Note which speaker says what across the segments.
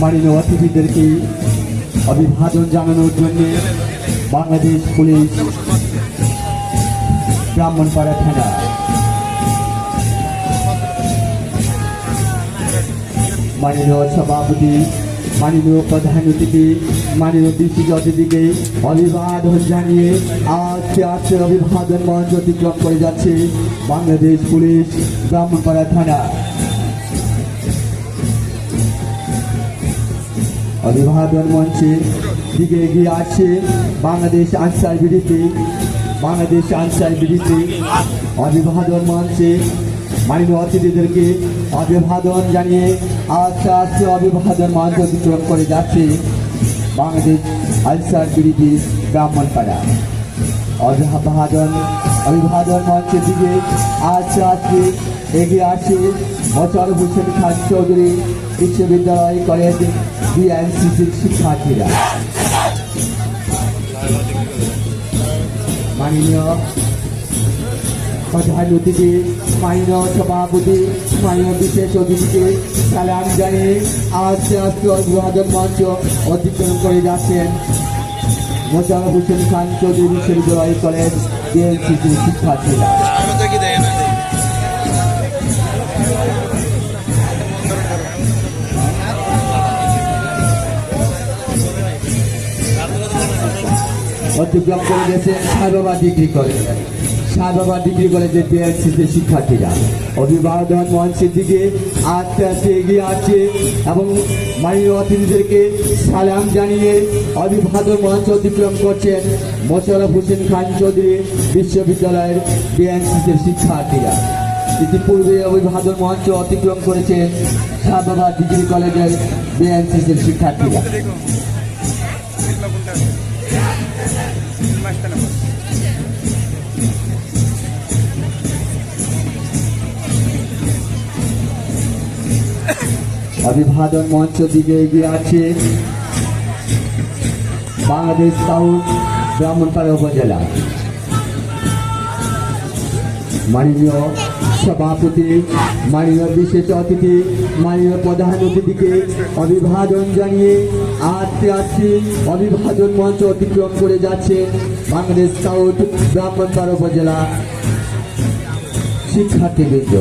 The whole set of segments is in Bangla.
Speaker 1: মাননীয় অতিথিদেরকে অভিবাদন জানানোর জন্য বাংলাদেশ পুলিশ ব্রাহ্মণপাড়া থানা। মাননীয় সভাপতি, মাননীয় প্রধান অতিথি, মাননীয় বিশেষ অতিথিকে অভিবাদন জানিয়ে আজকে আজকে অভিবাদন মঞ্চ অতিক্রম করে যাচ্ছে বাংলাদেশ পুলিশ ব্রাহ্মণপাড়া থানা। অভিবাদন মঞ্চে দিকে এগিয়ে আছে বাংলাদেশ আনসার বিডিপি। বাংলাদেশ আনসার বিডিপি অভিবাদন মঞ্চে মাননীয় অতিথিদেরকে অভিবাদন জানিয়ে আস্তে আস্তে অভিবাদন মঞ্চ অতিক্রম করে যাচ্ছে বাংলাদেশ আনসার বিডিপি ব্রাহ্মণপাড়া। অভিবাদন অভিবাদন মঞ্চের দিকে আস্তে আস্তে এগিয়ে আসে বছর হোসেন খান চৌধুরী বিশ্ববিদ্যালয় কলেজ বিআইসিসির শিক্ষার্থীরা মাননীয় প্রধান অতিথি মাননীয় সভাপতি মাননীয় বিশেষ অতিথিকে সালাম জানিয়ে আস্তে আস্তে অভিবাদন মঞ্চ অতিক্রম করে যাচ্ছেন মোশারফ হোসেন খান চৌধুরী বিশ্ববিদ্যালয় কলেজ বিএনসিসির শিক্ষার্থীরা অতিক্রম করে গেছে Saibaba degree college. Saibaba degree কলেজের বিএনসিসির শিক্ষার্থীরা। অভিবাদন মঞ্চের দিকে আস্তে আস্তে এগিয়ে আসছে এবং মাননীয় অতিথিদেরকে সালাম জানিয়ে অভিবাদন মঞ্চ অতিক্রম করছেন মোশারফ হোসেন খান চৌধুরী বিশ্ববিদ্যালয়ের বিএনসিসির শিক্ষার্থীরা। ইতিপূর্বে অভিবাদন মঞ্চ অতিক্রম করেছেন সাইবাবা ডিগ্রি কলেজের বিএনসিসির শিক্ষার্থীরা। অভিবাদন মঞ্চ দিকে এগিয়ে আছে। বাংলাদেশ সাউথ ব্রাহ্মণপাড়া উপজেলা। মাননীয় সভাপতি, মাননীয় বিশেষ অতিথি, মাননীয় প্রধান অতিথিকে অভিবাদন জানিয়ে আস্তে আস্তে অভিবাদন মঞ্চ অতিক্রম করে যাচ্ছে বাংলাদেশ সাউথ ব্রাহ্মণপাড়া উপজেলা শিক্ষার্থীবৃন্দ।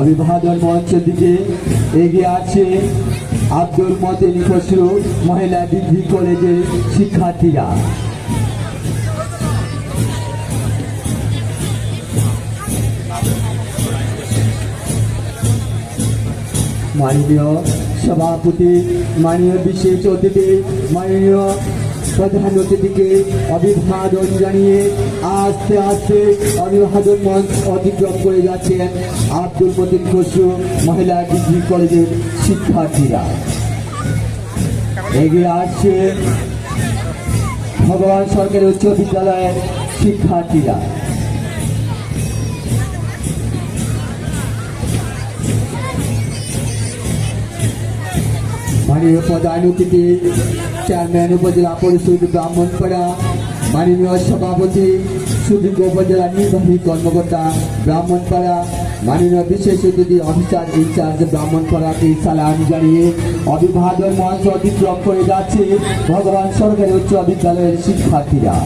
Speaker 1: অভিবাদন মঞ্চের দিকে এগিয়ে আছে আব্দুল মতিন খসরু, মহিলা ডিগ্রি কলেজের শিক্ষার্থীরা। মাননীয় সভাপতি, মাননীয় বিশেষ অতিথি, মাননীয় প্রধান অতিথিকে অভিবাদন জানিয়ে আস্তে আস্তে অভিবাদন মঞ্চ অতিক্রম করে যাচ্ছেন আব্দুল মতিন খসরু, মহিলা ডিগ্রি কলেজের শিক্ষার্থীরা। এগিয়ে আসছে ভগবান সরকারি উচ্চ বিদ্যালয়ের শিক্ষার্থীরা। মাননীয় প্রধান অতিথি, চেয়ারম্যান উপজেলা পরিষদ ব্রাহ্মণপাড়া মাননীয় সভাপতি, সুদীর্ঘ উপজেলা নির্বাহী কর্মকর্তা ব্রাহ্মণপাড়া মাননীয় বিশেষ অতিথি, অফিসার ইনচার্জ ব্রাহ্মণপাড়াকে সালাম জানিয়ে অভিবাদন মঞ্চ অতিক্রম করে যাচ্ছে ভগবান সরকারি উচ্চ বিদ্যালয়ের শিক্ষার্থীরা।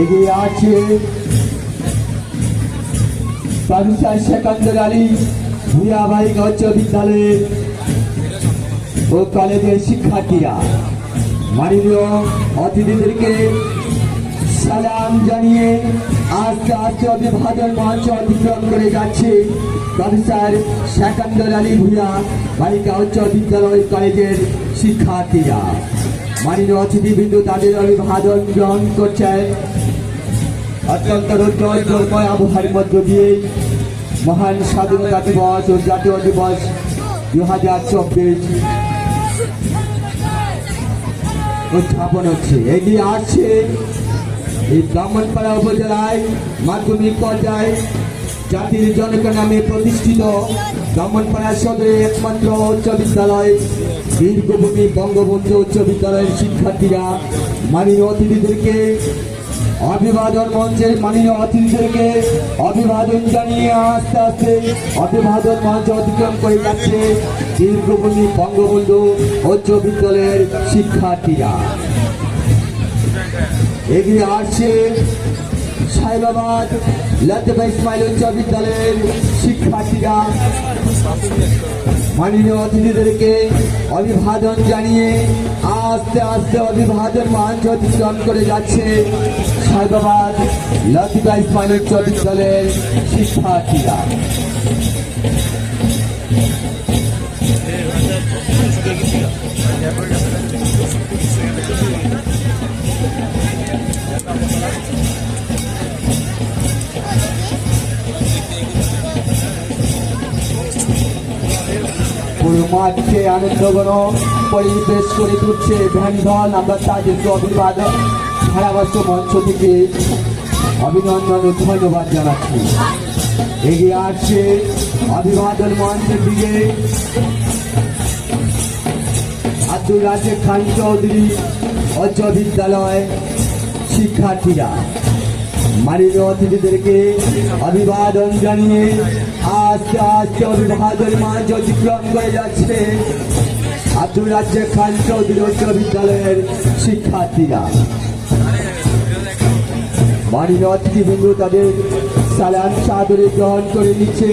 Speaker 1: এগিয়ে আছে প্রফেসর সেকান্দর ভূয়াবাড়ি উচ্চ বিদ্যালয়ের ও কলেজের শিক্ষার্থীরা মাননীয় অতিথিদেরকে সালাম জানিয়ে আস্তে আস্তে অভিবাদন মঞ্চ অতিক্রম করে যাচ্ছে। প্রফেসর সেকান্দর আলী ভূয়া বালিকা উচ্চ বিদ্যালয় কলেজের শিক্ষার্থীরা। মাননীয় অতিথিবৃন্দ, তাদের অভিবাদন গ্রহণ করছেন অত্যন্ত রৌদ্রময় আবহাওয়ার মধ্য দিয়ে মহান স্বাধীনতা দিবস ও জাতীয় দিবস দু হাজার চব্বিশ উত্থাপন হচ্ছে। এগিয়ে আসছে এই ব্রাহ্মণপাড়া উপজেলায় মাধ্যমিক পর্যায়ে জাতির জনক নামে প্রতিষ্ঠিত ব্রাহ্মণপাড়া সদরে একমাত্র উচ্চ বিদ্যালয়। বীরভূমি বঙ্গবন্ধু উচ্চ বিদ্যালয়ের শিক্ষার্থীরা মাননীয় অতিথিদেরকে অভিবাদন মঞ্চের মাননীয় অতিথিদেরকে অভিবাদন জানিয়ে আস্তে আস্তে অভিবাদন মঞ্চ অতিক্রম করে যাচ্ছে দীর্ঘভূমি বঙ্গবন্ধু উচ্চ বিদ্যালয়ের শিক্ষার্থীরা। এগিয়ে আসছে সাহেবাবাদ লতিফা ইসমাইল উচ্চ বিদ্যালয়ের শিক্ষার্থীরা, মাননীয় অতিথিদেরকে অভিবাদন জানিয়ে আস্তে আস্তে অভিবাদন মঞ্চ অতিক্রম করে যাচ্ছে সাহেবাবাদ লতিফা ইসমাইল উচ্চ বিদ্যালয়ের শিক্ষার্থীরা। মাঠকে আনন্দঘন পরিবেশ করে তুলছে ভ্যান দল আমরা তাদেরকে অভিবাদন ধারাভাষ্য মঞ্চ থেকে অভিনন্দন ও ধন্যবাদ জানাচ্ছি। এগিয়ে আসছে অভিবাদন মঞ্চের দিকে। আব্দুল রাজেক খান চৌধুরী, উচ্চ বিদ্যালয় শিক্ষার্থীরা। মাননীয় অতিথিদেরকে অভিবাদন জানিয়ে আস্তে আস্তে আব্দুল রাজ্জাক খান চৌধুরী উচ্চ বিদ্যালয়ের শিক্ষার্থীরা তাদের সাদরে গ্রহণ করে নিচ্ছে।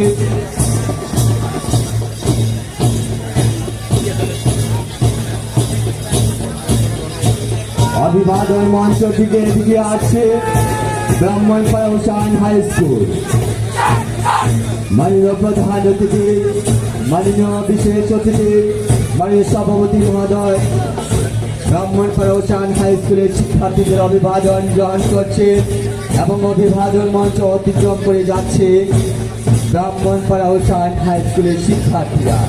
Speaker 1: অভিবাদন মঞ্চ এদিকে আছে ব্রাহ্মণপাড়া হাই স্কুল। মাননীয় প্রধান অতিথি মাননীয় বিশেষ অতিথি মাননীয় সভাপতি মহোদয় ব্রাহ্মণপাড়া হোসান হাই স্কুলের শিক্ষার্থীদের অভিবাদন গ্রহণ করছে এবং অভিবাদন মঞ্চ অতিক্রম করে যাচ্ছে ব্রাহ্মণপাড়া হোসান হাই স্কুলের শিক্ষার্থীরা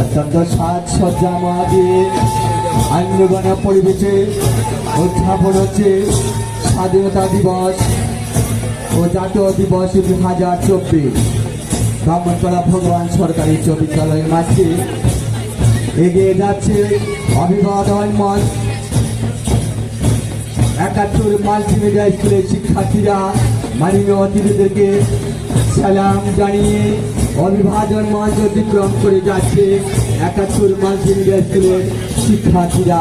Speaker 1: অত্যন্ত সাজসজ্জা মা দিয়ে আইনগণ পরিবেশে উত্থাপন হচ্ছে স্বাধীনতা দিবস ও জাতীয় দিবস দু হাজার চব্বিশ। ব্রাহ্মণপাড়া ভগবান সরকারি উচ্চ বিদ্যালয়ের মাঝে এগিয়ে যাচ্ছে অভিবাদন মঞ্চ একাত্তর মাল্টিমিডিয়া স্কুলের শিক্ষার্থীরা মাননীয় অতিথিদেরকে সালাম জানিয়ে অভিবাদন মঞ্চ অতিক্রম করে যাচ্ছে। একাত্তর মাল্টিমিডিয়া স্কুলের শিক্ষার্থীরা।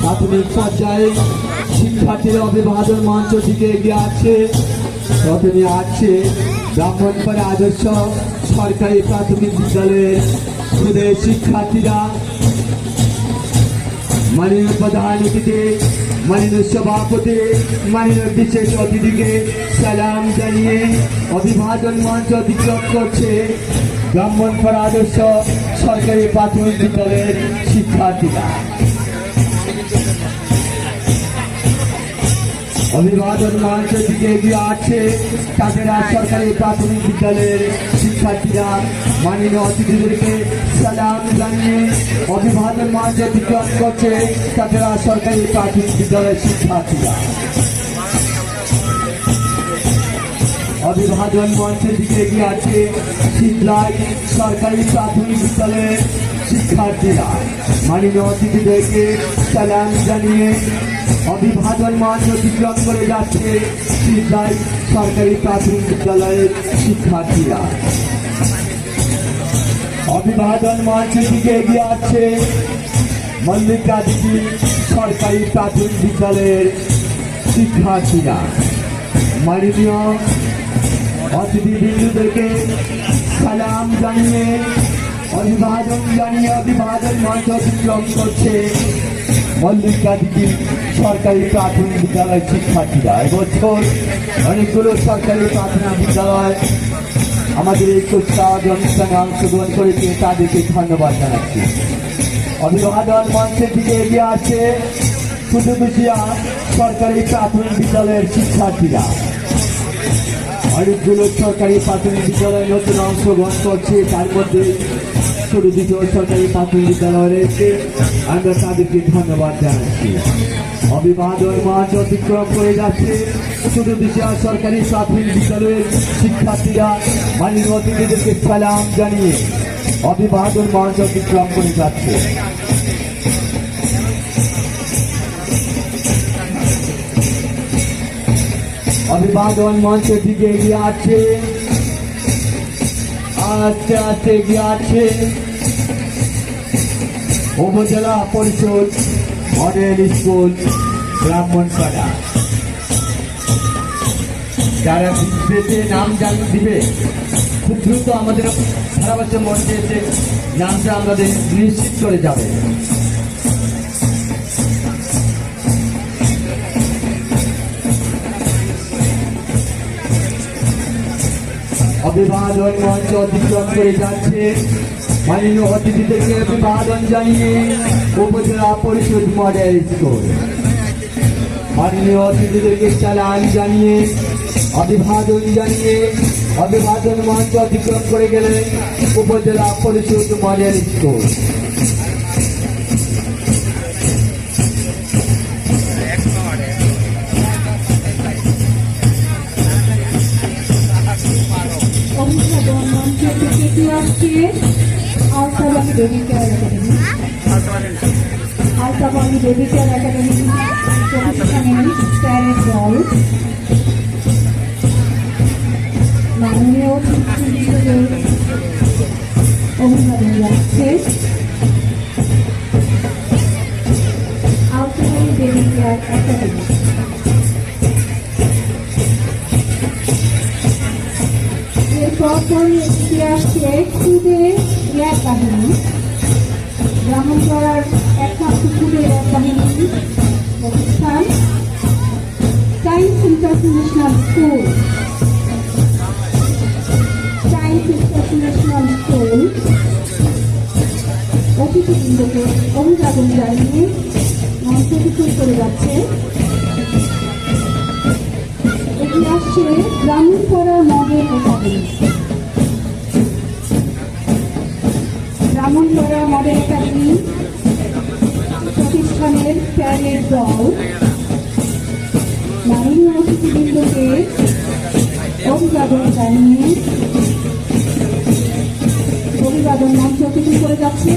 Speaker 1: প্রাথমিক পর্যায়ে শিক্ষার্থীরা অভিবাদন মঞ্চ দিকে এগিয়ে আছে প্রথমে আছে ব্রাহ্মণপাড়া আদর্শ সরকারি প্রাথমিক বিদ্যালয়ের স্কুলের শিক্ষার্থীরা। মাননীয় প্রধান অতিথি মাননীয় সভাপতি, মাননীয় বিশেষ অতিথিকে সালাম জানিয়ে অভিবাদন মঞ্চ অতিক্রম করছে ব্রাহ্মণপাড়া আদর্শ সরকারি প্রাথমিক বিদ্যালয়ের শিক্ষার্থীরা। অভিবাদন মঞ্চের দিকে এগিয়ে আছে কাকেরা সরকারি প্রাথমিক বিদ্যালয়ের শিক্ষার্থীরা মাননীয় অতিথিদেরকে সালাম জানিয়ে অভিবাদন মঞ্চ অতিক্রম করছে কাকেরা সরকারি প্রাথমিক বিদ্যালয়ের শিক্ষার্থীরা। অভিবাদন মঞ্চের দিকে এগিয়ে আছে। শীতলাই সরকারি প্রাথমিক বিদ্যালয়ের শিক্ষার্থীরা। মাননীয় অতিথিদেরকে সালাম জানিয়ে অভিবাদন মঞ্চ অতিক্রম করে যাচ্ছে শীতলাই সরকারি প্রাথমিক বিদ্যালয়ের শিক্ষার্থীরা। অভিবাদন মঞ্চের দিকে এগিয়ে আছে মল্লিকা দিদি সরকারি প্রাথমিক বিদ্যালয়ের শিক্ষার্থীরা। মাননীয় অতিথিবৃন্দদেরকে সালাম জানিয়ে, অভিবাদন জানিয়ে অভিবাদন মঞ্চ অতিক্রম করছে মল্লিকা দিদি সরকারি প্রাথমিক বিদ্যালয়ের শিক্ষার্থীরা। এবছর অনেকগুলো সরকারি প্রাথমিক বিদ্যালয় আমাদের এই কুচকাওয়াজ অনুষ্ঠানে অংশগ্রহণ করেছে, তাদেরকে ধন্যবাদ জানাচ্ছি। অভিবাদন মঞ্চের দিকে এগিয়ে আছে কুতুবুশিয়া সরকারি প্রাথমিক বিদ্যালয়ের শিক্ষার্থীরা। অনেকগুলো সরকারি প্রাথমিক বিদ্যালয় নতুন অংশগ্রহণ করছে, তার মধ্যে ছোট দুটো সরকারি প্রাথমিক বিদ্যালয় রয়েছে আমরা তাদেরকে ধন্যবাদ জানাচ্ছি। অভিবাদন মাঠ অতিক্রম করে যাচ্ছে। ছোট দিশা সরকারি প্রাথমিক বিদ্যালয়ের শিক্ষার্থীরা মালিক অতিথিদেরকে সালাম জানিয়ে অভিবাদন মাঠ অতিক্রম করে যাচ্ছে। অভিবাদন মঞ্চের দিকে এগিয়ে আছে। আস্তে আস্তে এগিয়ে আছে। উপজেলা পরিষদ, মডেল স্কুল ব্রাহ্মণপাড়া যারা দেশে নাম জান দিবে, খুব দ্রুত আমাদের ধারাবাসের মঞ্চে এসে নামটা আমাদের নিশ্চিত করে যাবে। অভিবাদন মঞ্চ অতিক্রম করে যাচ্ছে। মাননীয় অতিথিদেরকে অভিবাদন জানিয়ে উপজেলা পরিষদ মডেল স্কুল। মাননীয় অতিথিদেরকে চালান জানিয়ে, অভিবাদন জানিয়ে, অভিবাদন মঞ্চ অতিক্রম করে গেলেন Upazila Parishad model school.
Speaker 2: Altabari baby care academy Altabari baby care academy প্রতিষ্ঠানের প্যারেড দল মাননীয় অতিথিদের অভিভাবক যাচ্ছে আলতাবাড়ি বেবি কেয়ার একাডেমি এরপর পরে এগিয়ে আসছে খুদে র্যাব বাহিনী ব্রাহ্মণপাড়ার একমাত্র র্যাব বাহিনী প্রতিষ্ঠান science international school science international school অতিথিবৃন্দকে অভিবাদন জানিয়ে মঞ্চ করে যাচ্ছে। এগিয়ে আসছে Brahmanpara model academy. Brahmanpara model academy প্রতিষ্ঠানের প্যারের দল, মাননীয় অতিথিবৃন্দকে অভিবাদন জানিয়ে অভিবাদন মঞ্চ অতিথি করে যাচ্ছে।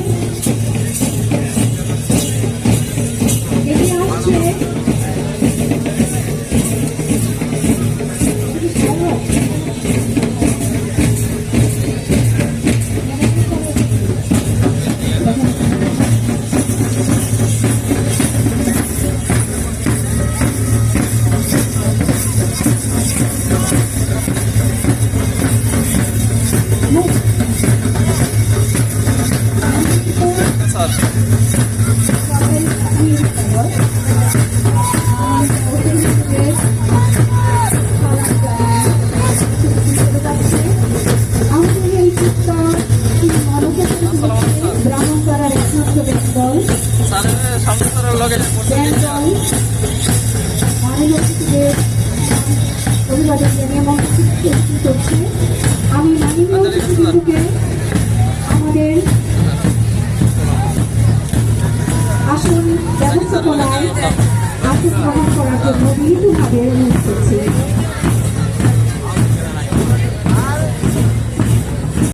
Speaker 2: আমি মাননীয় আমাদের আসন ব্যবস্থাপনায় আসন গ্রহণ করার জন্য বিনীতভাবে অনুরোধ করছি